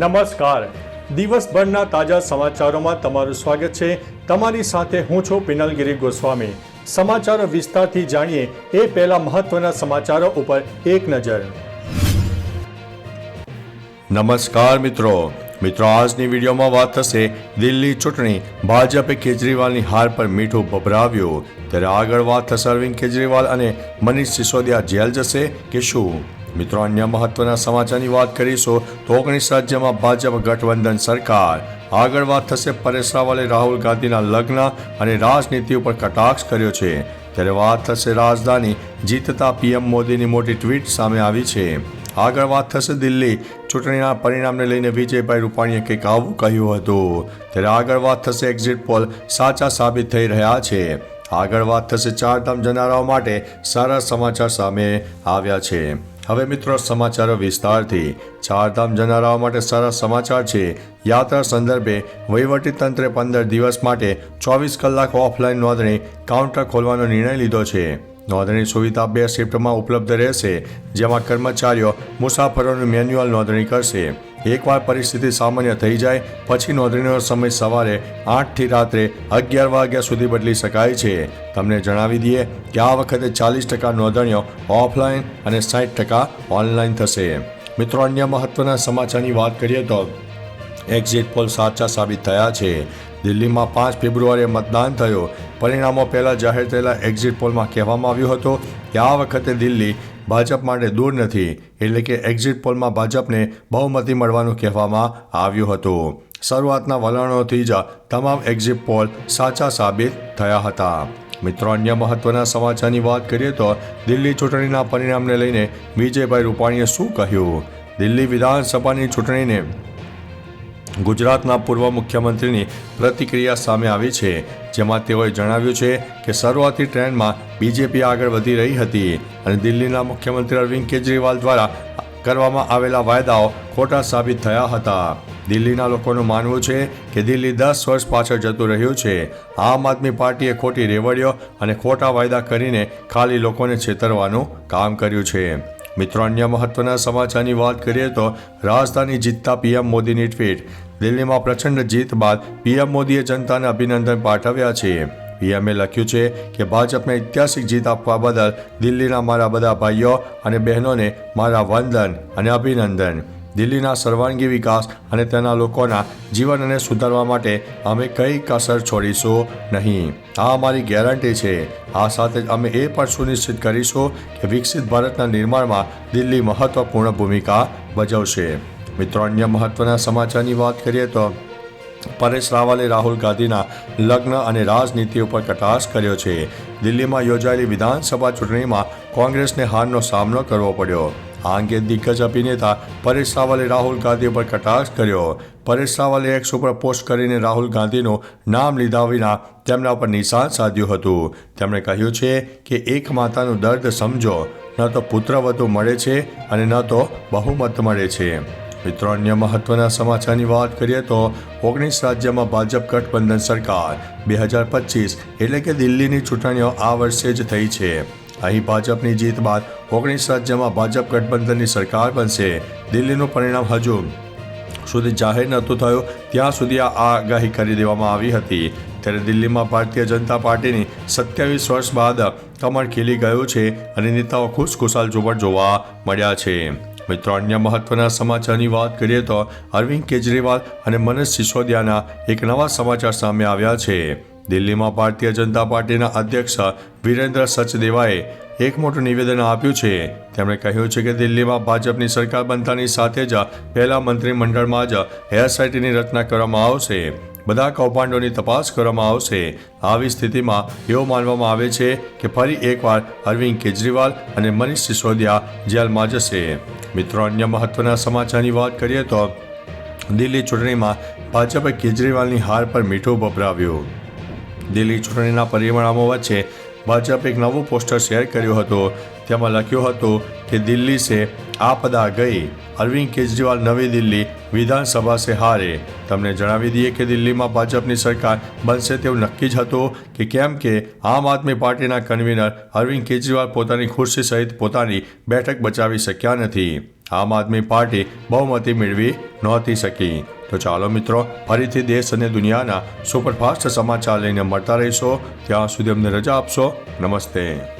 નમસ્કાર. દિવસભરના તાજા સમાચારોમાં તમારું સ્વાગત છે. તમારી સાથે હું છું પિનલગીરી ગોસ્વામી. સમાચારો વિસ્તારથી જાણીએ એ પહેલા મહત્વના સમાચારો ઉપર એક નજર. નમસ્કાર મિત્રો. મિત્રો, આજની વિડીયોમાં વાત થશે દિલ્હી ચૂંટણી. ભાજપે કેજરીવાલની હાર પર મીઠું ભભરાવ્યું. ત્યારે આગળ વાત થશે અરવિંદ કેજરીવાલ અને મનીષ સિસોદિયા જેલ જશે કે શું? મિત્રો, અન્ય મહત્વના સમાચારની વાત કરીશું તો ઓગણીસ રાજ્યમાં ભાજપ ગઠબંધન સરકાર. આગળ વાત થશે પરેશ રાવલે રાહુલ ગાંધીના લગ્ન અને રાજનીતિ ઉપર કટાક્ષ કર્યો છે. ત્યારે વાત થશે રાજધાની, જીતતા પીએમ મોદીની મોટી ટ્વીટ સામે આવી છે. આગળ વાત થશે દિલ્હી, ચૂંટણીના પરિણામને લઈને વિજયભાઈ રૂપાણીએ કંઈક આવું કહ્યું હતું. ત્યારે આગળ વાત થશે એક્ઝિટ પોલ સાચા સાબિત થઈ રહ્યા છે. આગળ વાત થશે ચારધામ જનારાઓ માટે સારા સમાચાર સામે આવ્યા છે. હવે મિત્રો, સમાચારો વિસ્તારથી ચારધામ જનારાઓ માટે સારા સમાચાર છે. યાત્રા સંદર્ભે વહીવટી તંત્રે પંદર દિવસ માટે ચોવીસ કલાક ઓફલાઈન નોંધણી કાઉન્ટર ખોલવાનો નિર્ણય લીધો છે. નોંધણી સુવિધા બે શિફ્ટમાં ઉપલબ્ધ રહેશે, જેમાં કર્મચારીઓ મુસાફરોનું મેન્યુઅલ નોંધણી કરશે. એકવાર પરિસ્થિતિ સામાન્ય થઈ જાય, પછી નોંધણીનો સમય સવારે આઠથી રાત્રે અગિયાર વાગ્યા સુધી બદલી શકાય છે. તમને જણાવી દઈએ કે આ વખતે ચાલીસ ટકા નોંધણીઓ ઓફલાઈન અને સાઠ ટકા ઓનલાઈન થશે. મિત્રો, અન્ય મહત્વના સમાચારની વાત કરીએ તો એક્ઝિટ પોલ સાચા સાબિત થયા છે. દિલ્હીમાં પાંચ ફેબ્રુઆરીએ મતદાન થયું. પરિણામો પહેલા જાહેર થયેલા એક્ઝિટ પોલમાં કહેવામાં આવ્યું હતું કે આ વખતે દિલ્હી ભાજપ માટે દૂર નથી, એટલે કે એક્ઝિટ પોલમાં ભાજપને બહુમતી મળવાનું કહેવામાં આવ્યું હતું. શરૂઆતના વલણોથી જ તમામ એક્ઝિટ પોલ સાચા સાબિત થયા હતા. મિત્રો, અન્ય મહત્વના સમાચારની વાત કરીએ તો દિલ્હી ચૂંટણીના પરિણામને લઈને વિજયભાઈ રૂપાણીએ શું કહ્યું? દિલ્હી વિધાનસભાની ચૂંટણીને ગુજરાતના પૂર્વ મુખ્યમંત્રીની પ્રતિક્રિયા સામે આવી છે, જેમાં તેઓએ જણાવ્યું છે કે શરૂઆતી ટ્રેન્ડમાં બીજેપી આગળ વધી રહી હતી અને દિલ્હીના મુખ્યમંત્રી અરવિંદ કેજરીવાલ દ્વારા કરવામાં આવેલા વાયદાઓ ખોટા સાબિત થયા હતા. દિલ્હીના લોકોનું માનવું છે કે દિલ્હી દસ વર્ષ પાછળ જતું રહ્યું છે. આમ આદમી પાર્ટીએ ખોટી રેવડીઓ અને ખોટા વાયદા કરીને ખાલી લોકોને છેતરવાનું કામ કર્યું છે. મિત્રો, અન્ય મહત્વના સમાચારની વાત કરીએ તો રાજધાની જીતતા પીએમ મોદીની ટ્વીટ. દિલ્હીમાં પ્રચંડ જીત બાદ પીએમ મોદીએ જનતાને અભિનંદન પાઠવ્યા છે. પીએમએ લખ્યું છે કે, ભાજપને ઐતિહાસિક જીત આપવા બદલ દિલ્હીના મારા બધા ભાઈઓ અને બહેનોને મારા વંદન અને અભિનંદન. દિલ્હીના સર્વાંગી વિકાસ અને તેના લોકોના જીવનને સુધારવા માટે અમે કઈ કસર છોડીશું નહીં. આ અમારી ગેરંટી છે. આ સાથે જ અમે એ પણ સુનિશ્ચિત કરીશું કે વિકસિત ભારતના નિર્માણમાં દિલ્હી મહત્વપૂર્ણ ભૂમિકા ભજવશે. મિત્રો, અન્ય મહત્વના સમાચારની વાત કરીએ તો, પરેશ રાવલે રાહુલ ગાંધીના લગ્ન અને રાજનીતિ ઉપર કટાક્ષ કર્યો છે. દિલ્હીમાં યોજાયેલી વિધાનસભા ચૂંટણીમાં કોંગ્રેસને હારનો સામનો કરવો પડ્યો. આ અંગે દિગ્ગજ અભિનેતા પરેશ રાવલે રાહુલ ગાંધી ઉપર કટાક્ષ કર્યો. પરેશ રાવલે એક્સ ઉપર પોસ્ટ કરીને રાહુલ ગાંધીનું નામ લીધા વિના તેમના ઉપર નિશાન સાધ્યું હતું. તેમણે કહ્યું છે કે એક માતાનું દર્દ સમજો, ન તો પુત્ર વધુ મળે છે અને ન તો બહુમત મળે છે. મિત્રો, અન્ય મહત્વના સમાચારની વાત કરીએ તો ઓગણીસ રાજ્યમાં ભાજપ ગઠબંધન સરકાર, બે હજાર પચીસ એટલે કે દિલ્હીની ચૂંટણીઓ આ વર્ષે જ થઈ છે. અહીં ભાજપની જીત બાદ ઓગણીસ રાજ્યમાં ભાજપ ગઠબંધનની સરકાર બનશે. દિલ્હીનું પરિણામ હજુ સુધી જાહેર નહોતું થયું. ત્યાં સુધી આ આગાહી કરી દેવામાં આવી હતી. ત્યારે દિલ્હીમાં ભારતીય જનતા પાર્ટીની સત્યાવીસ વર્ષ બાદ કમળ ખીલી ગયું છે અને નેતાઓ ખુશખુશાલ જોવા જોવા મળ્યા છે. મિત્રો, અન્ય મહત્વના સમાચારની વાત કરીએ તો અરવિંદ કેજરીવાલ અને મનોજ સિસોદિયાના એક નવા સમાચાર સામે આવ્યા છે. દિલ્હીમાં ભારતીય જનતા પાર્ટીના અધ્યક્ષ વિરેન્દ્ર સચદેવાએ એક મોટું નિવેદન આપ્યું છે. તેમણે કહ્યું છે કે દિલ્હીમાં ભાજપની સરકાર બનતાની સાથે જ પહેલા મંત્રીમંડળમાં જ એસઆઈટીની રચના કરવામાં આવશે. બધા કૌભાંડોની તપાસ કરવામાં આવશે. આવી સ્થિતિમાં એવું માનવામાં આવે છે કે ફરી એકવાર અરવિંદ કેજરીવાલ અને મનીષ સિસોદિયા જેલમાં જશે. મિત્રો, અન્ય મહત્વના સમાચારની વાત કરીએ તો દિલ્હી ચૂંટણીમાં ભાજપે કેજરીવાલની હાર પર મીઠું વપરાવ્યું દિલ્હી ચૂંટણીના પરિણામો વચ્ચે ભાજપે એક નવું પોસ્ટર શેર કર્યું હતું. તેમાં લખ્યું હતું કે દિલ્હી સે આપદા ગઈ, અરવિંદ કેજરીવાલ નવી દિલ્હી, વિધાનસભા સે હારે. તમને જણાવી દઈએ કે દિલ્હીમાં ભાજપની સરકાર બનશે તેવું નક્કી જ હતું કે કેમ કે આમ આદમી પાર્ટીના કન્વીનર અરવિંદ કેજરીવાલ પોતાની ખુરશી સહિત પોતાની બેઠક બચાવી શક્યા નથી. આમ આદમી પાર્ટી બહુમતી મેળવી નહોતી શકી. તો ચાલો મિત્રો, ફરીથી દેશ અને દુનિયાના સુપરફાસ્ટ સમાચાર લઈને મળતા રહીશો. ત્યાં સુધી અમને રજા આપશો. નમસ્તે.